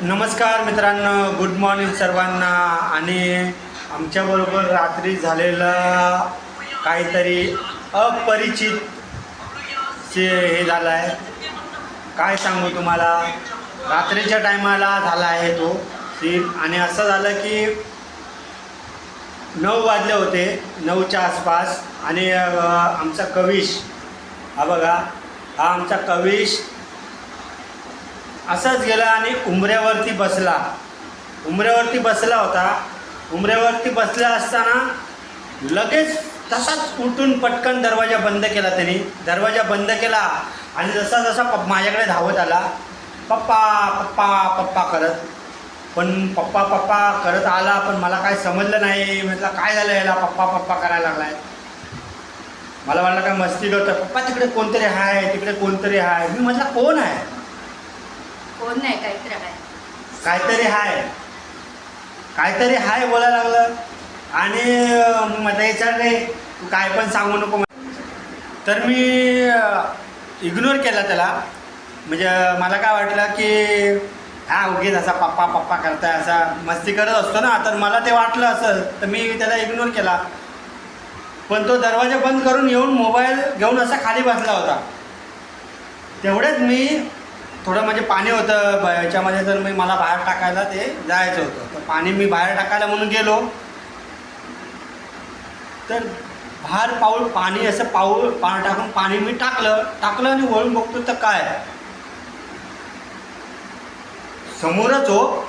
नमस्कार मित्रांनो good morning सर्वांना. आणि आमच्याबरोबर रात्री झालेला काहीतरी अपरिचित से हे झालं आहे काय सांगू तुम्हाला? रात्रीच्या टायमाला झाला आहे तो सीन. आणि असं झालं की नऊ वाजले होते नऊच्या आसपास. आणि आमचा कविश हा बघा हा आमचा कविश असाच गेला आणि उंबऱ्यावरती बसला. उंबऱ्यावरती बसला होता. उंबऱ्यावरती बसला असताना लगेच तसाच उठून पटकन दरवाजा बंद केला त्यांनी. दरवाजा बंद केला आणि जसा जसा पप्पा माझ्याकडे धावत आला पप्पा पप्पा पप्पा करत. पण पप्पा पप्पा करत आला पण मला काय समजलं नाही. म्हटलं काय झालं याला? पप्पा पप्पा करायला लागलाय. मला वाटलं काय मस्ती करतोय. पप्पा तिकडे कोणतरी आहे तिकडे कोणतरी आहे मी म्हटलं कोण आहे कोण नाही काहीतरी आहे. काहीतरी हाय. काहीतरी हाय बोलायला लागलं. आणि मला विचारले तू काय पण सांगू नको तर मी इग्नोर केला त्याला. म्हणजे मला काय वाटलं की हा उगीच असा पप्पा पप्पा करताय असा मस्ती करत असतो ना. तर मला ते वाटलं असं तर मी त्याला इग्नोर केला. पण तो दरवाजा बंद करून येऊन मोबाईल घेऊन असा खाली बसला होता. तेवढेच मी थोडं म्हणजे पाणी होतं ब- याच्यामध्ये तर मी मला बाहेर टाकायला ते जायचं होतं. तर पाणी मी बाहेर टाकायला म्हणून गेलो. तर बाहेर पाऊल पाणी असं पाऊल पाणी टाकून पाणी मी टाकलं. टाकलं आणि वळून बघतो तर काय? समोरच हो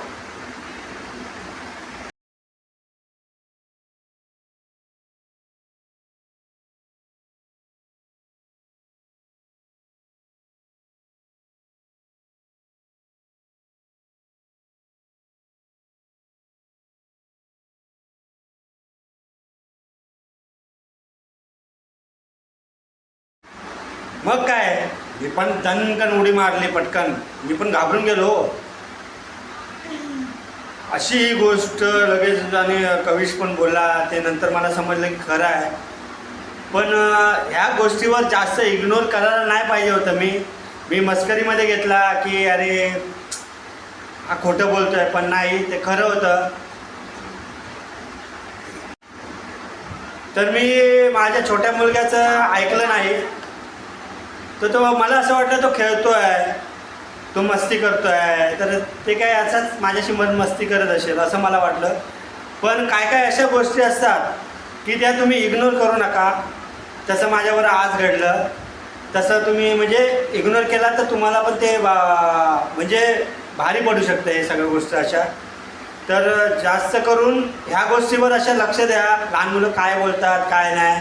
मग काय? मी पण दणकन उडी मारली पटकन. मी पण घाबरून गेलो हो. अशी ही गोष्ट लगेच आणि कवीश पण बोलला. ते नंतर मला समजलं की खरं आहे. पण ह्या गोष्टीवर जास्त इग्नोर करायला नाही पाहिजे होतं मी. मी मस्करीमध्ये घेतला की अरे हा खोटं बोलतोय पण नाही ते खरं होतं. तर मी माझ्या छोट्या मुलग्याचं ऐकलं नाही. तर तो मला असं वाटलं तो खेळतो आहे तो मस्ती करतो आहे तर ते काय असंच माझ्याशी मन मस्ती करत असेल असं मला वाटलं. पण काय काय अशा गोष्टी असतात की त्या तुम्ही इग्नोर करू नका. तसं माझ्यावर आज घडलं. तसं तुम्ही म्हणजे इग्नोर केला तर तुम्हाला पण ते बा- म्हणजे भारी पडू शकतं हे सगळ्या गोष्टी अशा. तर जास्त करून ह्या गोष्टीवर अशा लक्ष द्या. लहान मुलं काय बोलतात काय नाही.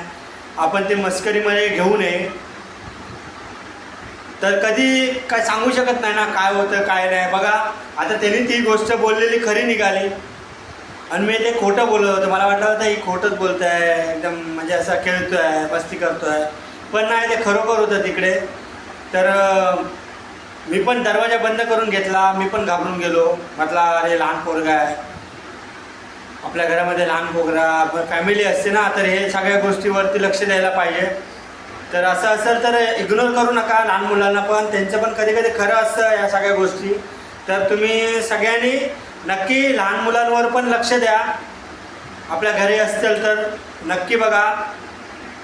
आपण ते मस्करीमध्ये घेऊ नये. तर कधी काय सांगू शकत नाही ना काय होतं काय नाही. बघा आता त्यांनी ती गोष्ट बोललेली खरी निघाली. आणि मी ते खोटं बोलत होतं. मला वाटलं होतं ही खोटंच बोलत आहे एकदम म्हणजे असं खेळतो आहे मस्ती करतो आहे पण नाही ते खरोखर होतं तिकडे. तर मी पण दरवाजा बंद करून घेतला. मी पण घाबरून गेलो. म्हटला अरे लहान पोरगा आहे. आपल्या घरामध्ये लहान पोरगा फॅमिली असते ना तर हे सगळ्या गोष्टीवरती लक्ष द्यायला पाहिजे. तर असं असेल तर इग्नोर करू नका लहान मुलांना पण. त्यांचं पण कधी कधी खरं असतं या सगळ्या गोष्टी. तर तुम्ही सगळ्यांनी नक्की लहान मुलांवर पण लक्ष द्या. आपल्या घरी असतील तर नक्की बघा.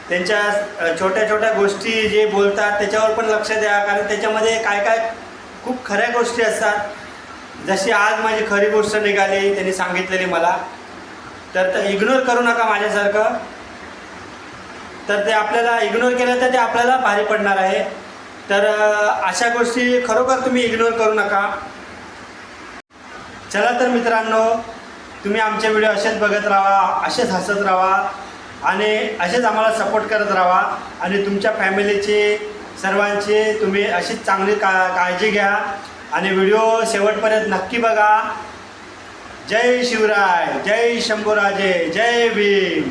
त्यांच्या छोट्या छोट्या गोष्टी जे बोलतात त्याच्यावर पण लक्ष द्या. कारण त्याच्यामध्ये काय काय खूप खऱ्या गोष्टी असतात. जशी आज माझी खरी गोष्ट निघाली त्यांनी सांगितलेली मला. तर इग्नोर करू नका माझ्यासारखं. तर ते आपल्याला इग्नोर केलं तर ते आपल्याला भारी पडणार आहे. तर अशा गोष्टी खरोखर तुम्ही इग्नोर करू नका. चला तर मित्रांनो तुम्ही आमचे व्हिडिओ असेच बघत राहा असेच हसत राहा आणि असेच आम्हाला सपोर्ट करत राहा आणि तुमच्या फॅमिलीचे सर्वांचे तुम्ही अशीच चांगली का काळजी घ्या आणि व्हिडिओ शेवटपर्यंत नक्की बघा. जय शिवराय जय शंभूराजे जय भीम.